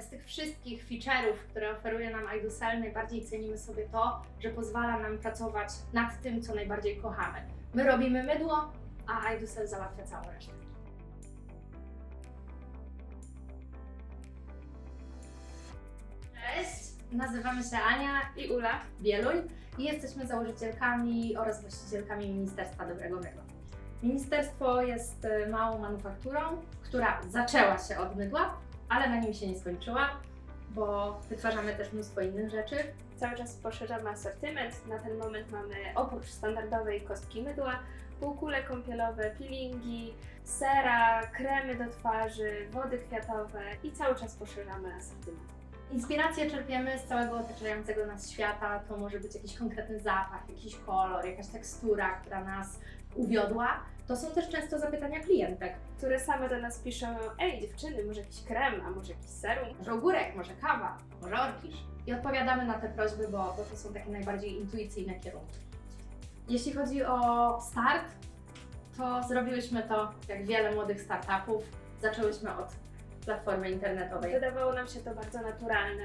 Z tych wszystkich feature'ów, które oferuje nam iDoSell, najbardziej cenimy sobie to, że pozwala nam pracować nad tym, co najbardziej kochamy. My robimy mydło, a iDoSell załatwia całą resztę. Cześć, nazywamy się Ania i Ula Bieluń i jesteśmy założycielkami oraz właścicielkami Ministerstwa Dobrego Mydła. Ministerstwo jest e, małą manufakturą, która zaczęła się od mydła, ale na nim się nie skończyła, bo wytwarzamy też mnóstwo innych rzeczy. Cały czas poszerzamy asortyment. Na ten moment mamy oprócz standardowej kostki mydła, półkule kąpielowe, peelingi, sera, kremy do twarzy, wody kwiatowe i cały czas poszerzamy asortyment. Inspiracje czerpiemy z całego otaczającego nas świata. To może być jakiś konkretny zapach, jakiś kolor, jakaś tekstura, która nas uwiodła. To są też często zapytania klientek. które same do nas piszą, ej dziewczyny, może jakiś krem, a może jakiś serum. Może ogórek, może kawa, może orkisz. I odpowiadamy na te prośby, bo, bo to są takie najbardziej intuicyjne kierunki. Jeśli chodzi o start, to zrobiłyśmy to jak wiele młodych startupów. Zaczęłyśmy od platformy internetowej. Wydawało nam się to bardzo naturalne.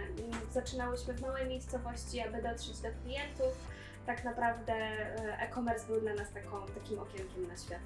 Zaczynałyśmy w małej miejscowości, aby dotrzeć do klientów. Tak naprawdę e, e-commerce był dla nas taką, takim okienkiem na świat.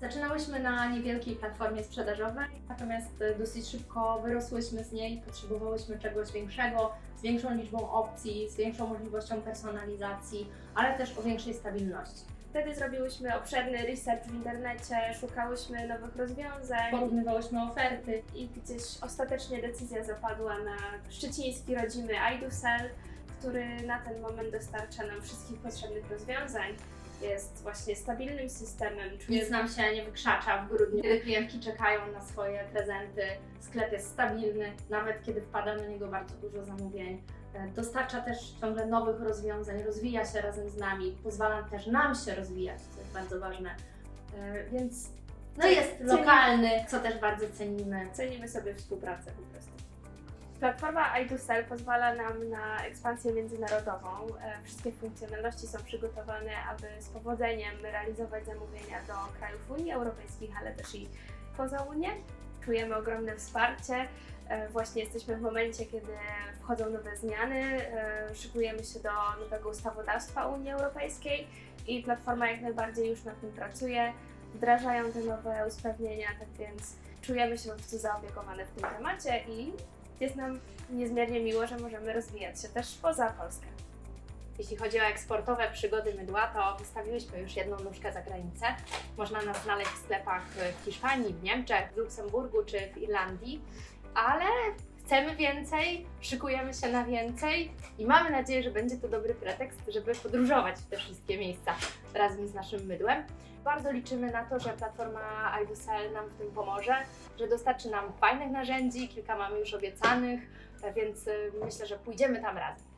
Zaczynałyśmy na niewielkiej platformie sprzedażowej, natomiast e, dosyć szybko wyrosłyśmy z niej, potrzebowałyśmy czegoś większego, z większą liczbą opcji, z większą możliwością personalizacji, ale też o większej stabilności. Wtedy zrobiłyśmy obszerny research w internecie, szukałyśmy nowych rozwiązań Porównywałyśmy oferty, i gdzieś ostatecznie decyzja zapadła na szczeciński rodzimy iDoSell, który na ten moment dostarcza nam wszystkich potrzebnych rozwiązań. Jest właśnie stabilnym systemem. nic nam się nie wykrzacza w grudniu, kiedy klientki czekają na swoje prezenty. Sklep jest stabilny, nawet kiedy wpada na niego bardzo dużo zamówień. E, Dostarcza też ciągle nowych rozwiązań, rozwija się razem z nami, pozwala też nam się rozwijać, co jest bardzo ważne. E, Więc no jest lokalny, co też bardzo cenimy. cenimy sobie współpracę po prostu. Platforma iDoSell pozwala nam na ekspansję międzynarodową. E, Wszystkie funkcjonalności są przygotowane, aby z powodzeniem realizować zamówienia do krajów Unii Europejskiej, ale też i poza Unię. Czujemy ogromne wsparcie. E, Właśnie jesteśmy w momencie, kiedy wchodzą nowe zmiany, e, szykujemy się do nowego ustawodawstwa Unii Europejskiej i platforma jak najbardziej już nad tym pracuje. Wdrażają te nowe usprawnienia, tak więc czujemy się po prostu zaopiekowane w tym temacie i jest nam niezmiernie miło, że możemy rozwijać się też poza Polskę. Jeśli chodzi o eksportowe przygody mydła, to wystawiłyśmy już jedną nóżkę za granicę. Można nas znaleźć w sklepach w Hiszpanii, w Niemczech, w Luksemburgu czy w Irlandii, ale chcemy więcej, szykujemy się na więcej i mamy nadzieję, że będzie to dobry pretekst, żeby podróżować w te wszystkie miejsca razem z naszym mydłem. Bardzo liczymy na to, że platforma iDoSell nam w tym pomoże, że dostarczy nam fajnych narzędzi, kilka mamy już obiecanych, więc y, myślę, że pójdziemy tam razem.